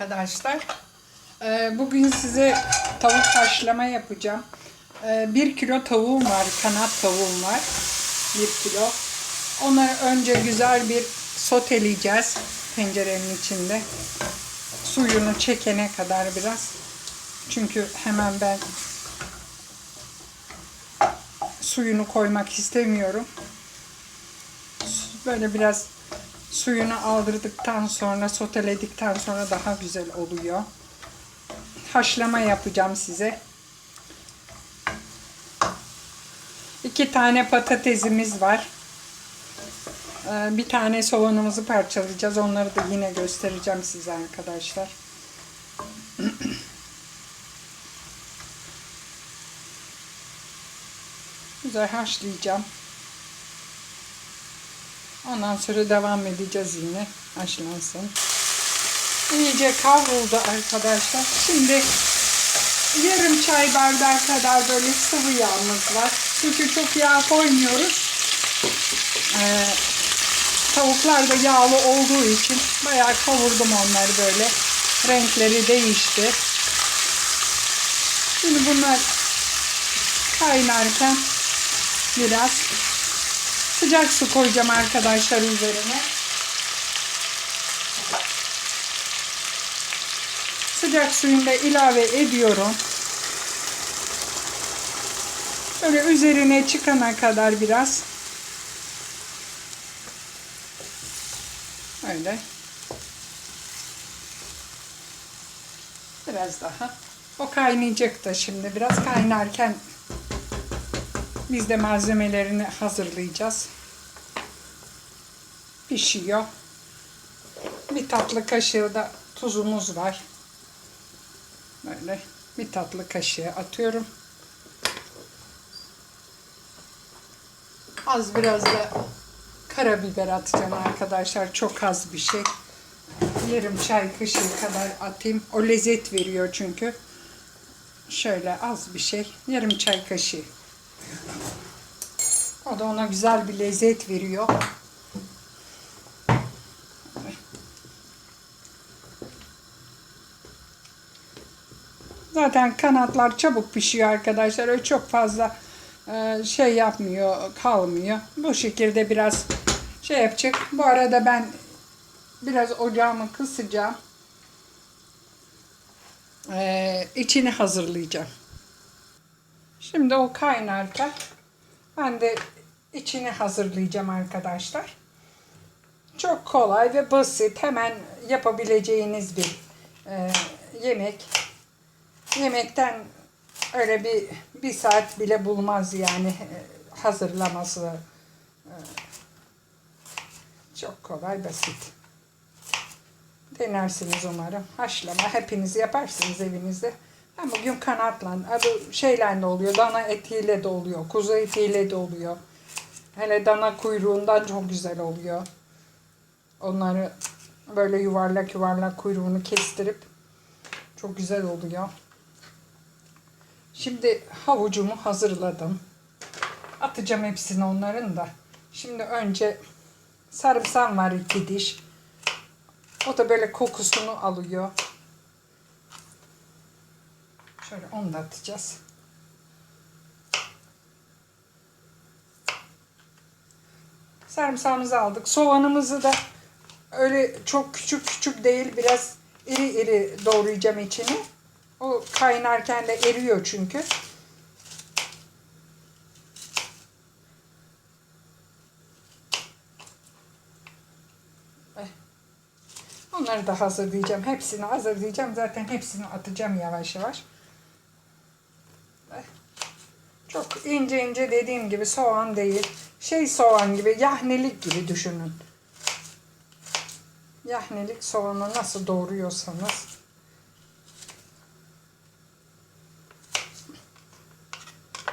arkadaşlar. Ee, Bugün size tavuk haşlama yapacağım. Ee, Bir kilo tavuğum var, kanat tavuğum var. Bir kilo. Onları önce güzel bir soteleyeceğiz tencerenin içinde. Suyunu çekene kadar biraz. Çünkü hemen ben suyunu koymak istemiyorum. Böyle biraz suyunu aldırdıktan sonra soteledikten sonra daha güzel oluyor. Haşlama yapacağım size. İki tane patatesimiz var. Ee, Bir tane soğanımızı parçalayacağız. Onları da yine göstereceğim size arkadaşlar. Güzel haşlayacağım. Ondan sonra devam edeceğiz yine. Haşlansın. İyice kavruldu arkadaşlar. Şimdi yarım çay bardağı kadar böyle sıvı yağımız var. Çünkü çok yağ koymuyoruz. Ee, tavuklar da yağlı olduğu için bayağı kavurdum onları böyle. Renkleri değişti. Şimdi bunlar kaynarken biraz sıcak su koyacağım arkadaşlar üzerine. Sıcak suyunu da ilave ediyorum. Böyle üzerine çıkana kadar biraz. Öyle. Biraz daha. O kaynayacak da şimdi. Biraz kaynarken biz de malzemelerini hazırlayacağız. Pişiyor. Bir tatlı kaşığı da tuzumuz var. Böyle bir tatlı kaşığı atıyorum. Az biraz da karabiber atacağım arkadaşlar. Çok az bir şey. Yarım çay kaşığı kadar atayım. O lezzet veriyor çünkü. Şöyle az bir şey. Yarım çay kaşığı. O da ona güzel bir lezzet veriyor. Zaten kanatlar çabuk pişiyor arkadaşlar. Öyle çok fazla e, şey yapmıyor, kalmıyor. Bu şekilde biraz şey yapacak. Bu arada ben biraz ocağımı kısacağım. E, içini hazırlayacağım. Şimdi o kaynarken ben de içini hazırlayacağım arkadaşlar. Çok kolay ve basit. Hemen yapabileceğiniz bir e, yemek. Yemekten öyle bir bir saat bile bulmaz yani e, hazırlaması. E, Çok kolay, basit. Denersiniz umarım. Haşlama hepiniz yaparsınız evinizde. Ben bugün kanatla, bu şeyle de oluyor, dana etiyle de oluyor, kuzu etiyle de oluyor. Hele dana kuyruğundan çok güzel oluyor. Onları böyle yuvarlak yuvarlak kuyruğunu kestirip çok güzel oluyor. Şimdi havucumu hazırladım. Atacağım hepsini onların da. Şimdi önce sarımsağım var iki diş. O da böyle kokusunu alıyor. Şöyle onu da atacağız. Sarımsağımızı aldık. Soğanımızı da öyle çok küçük küçük değil biraz iri iri doğrayacağım içini. O kaynarken de eriyor çünkü. Eh. Onları da hazırlayacağım. Hepsini hazırlayacağım. Zaten hepsini atacağım yavaş yavaş. Çok ince ince dediğim gibi soğan değil. Şey soğan gibi, yahnelik gibi düşünün. Yahnelik soğanı nasıl doğruyorsanız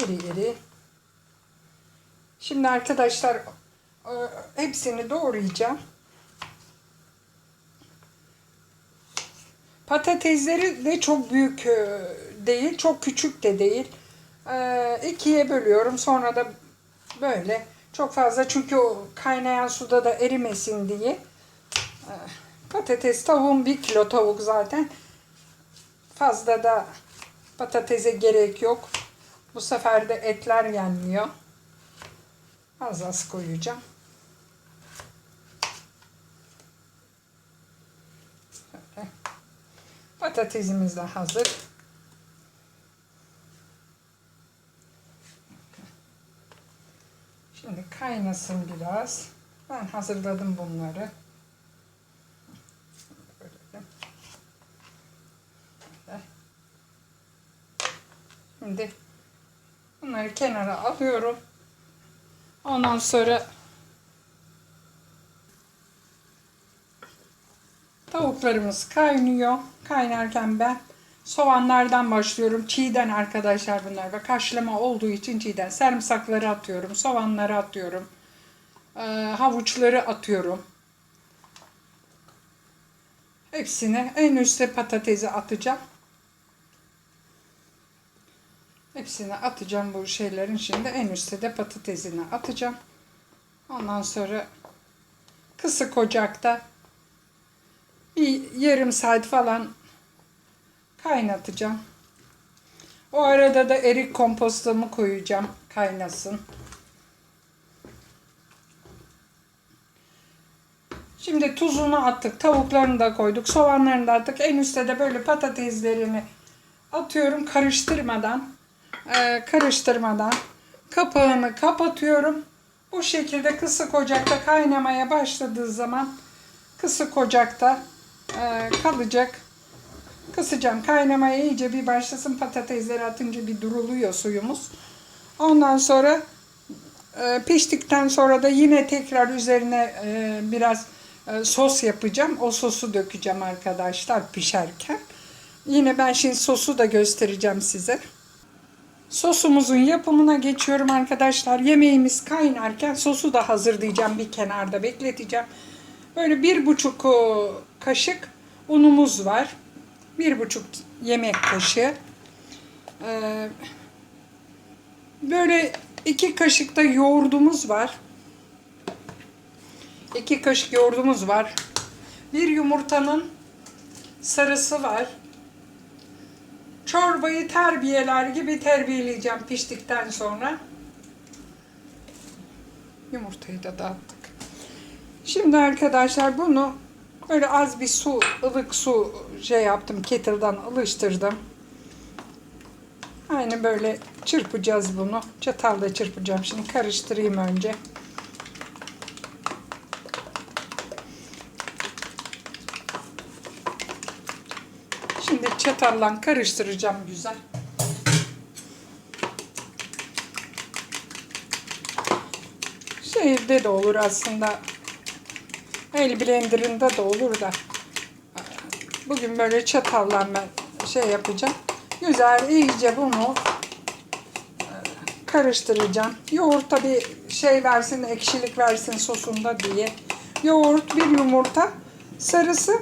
iri iri. Şimdi arkadaşlar e, hepsini doğrayacağım. Patatesleri de çok büyük e, değil, çok küçük de değil. E, ikiye bölüyorum. Sonra da böyle çok fazla çünkü o kaynayan suda da erimesin diye. E, Patates tavuğum bir kilo tavuk zaten. Fazla da patatese gerek yok. Bu sefer de etler yenmiyor. Az az koyacağım. Patatesimiz de hazır. Şimdi kaynasın biraz. Ben hazırladım bunları. Şimdi bunları kenara alıyorum. Ondan sonra tavuklarımız kaynıyor. Kaynarken ben soğanlardan başlıyorum. Çiğden arkadaşlar bunlar. Ve kaşlama olduğu için çiğden. Sarımsakları atıyorum. Soğanları atıyorum. Ee, havuçları atıyorum. Hepsini en üstte patatesi atacağım. Hepsini atacağım bu şeylerin şimdi. En üstte de patatesini atacağım. Ondan sonra kısık ocakta bir yarım saat falan kaynatacağım. O arada da erik kompostumu koyacağım kaynasın. Şimdi tuzunu attık, tavuklarını da koyduk, soğanlarını da attık. En üstte de böyle patateslerini atıyorum karıştırmadan. Ee, karıştırmadan kapağını kapatıyorum. Bu şekilde kısık ocakta kaynamaya başladığı zaman kısık ocakta e, kalacak. Kısacağım kaynamaya iyice bir başlasın patatesleri atınca bir duruluyor suyumuz. Ondan sonra e, piştikten sonra da yine tekrar üzerine e, biraz e, sos yapacağım. O sosu dökeceğim arkadaşlar pişerken. Yine ben şimdi sosu da göstereceğim size. Sosumuzun yapımına geçiyorum arkadaşlar. Yemeğimiz kaynarken sosu da hazırlayacağım. Bir kenarda bekleteceğim. Böyle bir buçuk o, kaşık unumuz var. Bir buçuk yemek kaşığı. Ee, böyle iki kaşık da yoğurdumuz var. İki kaşık yoğurdumuz var. Bir yumurtanın sarısı var. Çorbayı terbiyeler gibi terbiyeleyeceğim piştikten sonra. Yumurtayı da dağıttık. Şimdi arkadaşlar bunu böyle az bir su, ılık su şey yaptım. Kettle'dan ılıştırdım. Aynı böyle çırpacağız bunu. Çatalla çırpacağım. Şimdi karıştırayım önce. Şimdi çatalla karıştıracağım güzel. Şeyde de olur aslında. El blenderında da olur da. Bugün böyle çatalla ben şey yapacağım. Güzel iyice bunu e, karıştıracağım. Yoğurt tabi şey versin, ekşilik versin sosunda diye. Yoğurt, bir yumurta sarısı,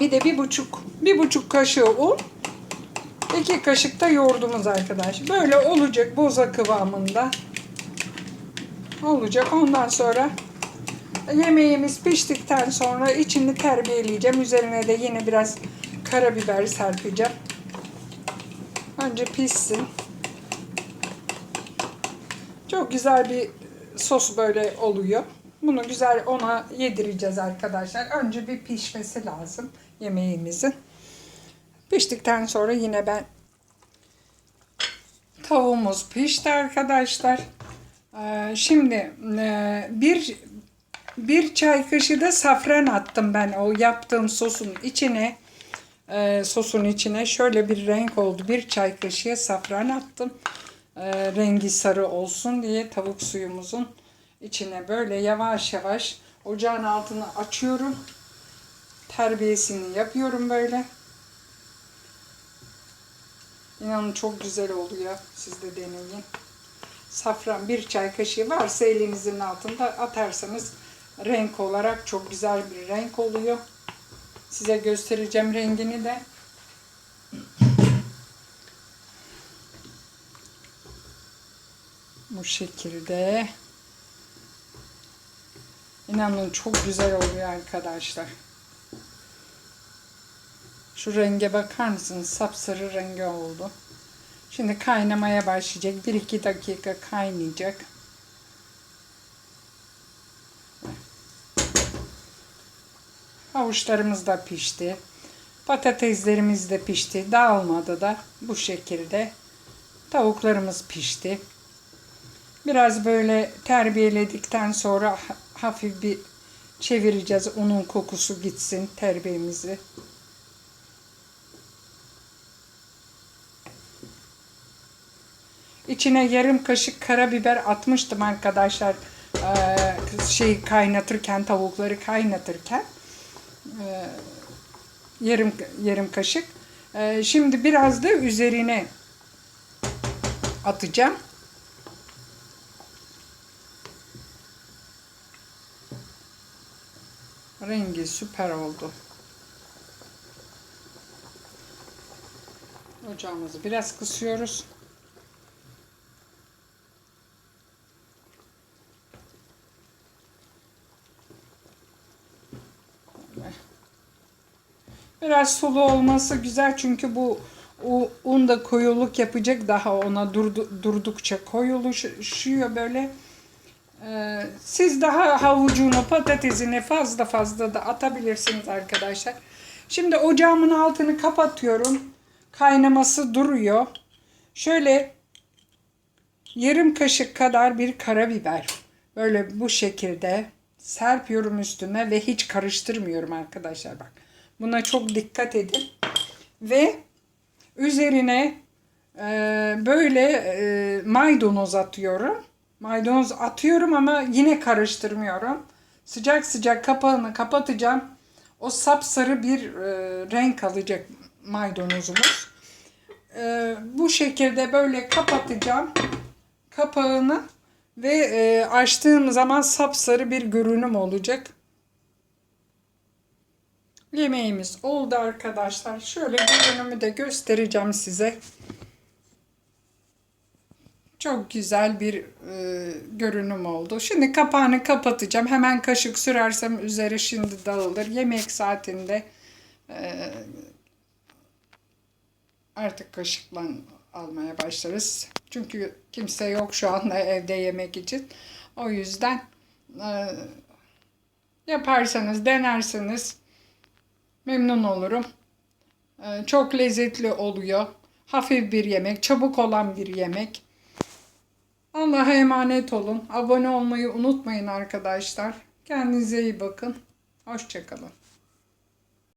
bir de bir buçuk, bir buçuk kaşığı un, iki kaşık da yoğurdumuz arkadaş. Böyle olacak boza kıvamında. Olacak. Ondan sonra yemeğimiz piştikten sonra içini terbiyeleyeceğim. Üzerine de yine biraz karabiber serpeceğim. Önce pişsin. Çok güzel bir sos böyle oluyor. Bunu güzel ona yedireceğiz arkadaşlar. Önce bir pişmesi lazım yemeğimizin. Piştikten sonra yine ben tavuğumuz pişti arkadaşlar. Ee, şimdi e, bir bir çay kaşığı da safran attım ben o yaptığım sosun içine. Ee, sosun içine şöyle bir renk oldu. Bir çay kaşığı safran attım. Ee, rengi sarı olsun diye tavuk suyumuzun içine böyle yavaş yavaş ocağın altını açıyorum. Terbiyesini yapıyorum böyle. İnanın çok güzel oluyor. Siz de deneyin. Safran bir çay kaşığı varsa elinizin altında atarsanız renk olarak çok güzel bir renk oluyor. Size göstereceğim rengini de. Bu şekilde. İnanın çok güzel oluyor arkadaşlar. Şu renge bakar mısınız? Sapsarı rengi oldu. Şimdi kaynamaya başlayacak. 1-2 dakika kaynayacak. Havuçlarımız da pişti. Patateslerimiz de pişti. Dağılmadı da bu şekilde. Tavuklarımız pişti. Biraz böyle terbiyeledikten sonra ha- hafif bir çevireceğiz. Unun kokusu gitsin terbiyemizi. İçine yarım kaşık karabiber atmıştım arkadaşlar. Ee, şey kaynatırken tavukları kaynatırken yarım yarım kaşık. Ee, şimdi biraz da üzerine atacağım. Rengi süper oldu. Ocağımızı biraz kısıyoruz. Biraz sulu olması güzel çünkü bu un da koyuluk yapacak daha ona durdu, durdukça koyuluşuyor böyle. Ee, siz daha havucunu, patatesini fazla fazla da atabilirsiniz arkadaşlar. Şimdi ocağımın altını kapatıyorum. Kaynaması duruyor. Şöyle yarım kaşık kadar bir karabiber. Böyle bu şekilde serpiyorum üstüne ve hiç karıştırmıyorum arkadaşlar bak. Buna çok dikkat edin. Ve üzerine e, böyle e, maydanoz atıyorum. Maydanoz atıyorum ama yine karıştırmıyorum. Sıcak sıcak kapağını kapatacağım. O sapsarı bir e, renk alacak maydanozumuz. E, bu şekilde böyle kapatacağım kapağını ve e, açtığım zaman sapsarı bir görünüm olacak. Yemeğimiz oldu arkadaşlar. Şöyle görünümü de göstereceğim size. Çok güzel bir e, görünüm oldu. Şimdi kapağını kapatacağım. Hemen kaşık sürersem üzeri şimdi dağılır. Yemek saatinde e, artık kaşıkla almaya başlarız. Çünkü kimse yok şu anda evde yemek için. O yüzden e, yaparsanız, denerseniz memnun olurum. E, çok lezzetli oluyor. Hafif bir yemek, çabuk olan bir yemek. Allah'a emanet olun. Abone olmayı unutmayın arkadaşlar. Kendinize iyi bakın. Hoşçakalın.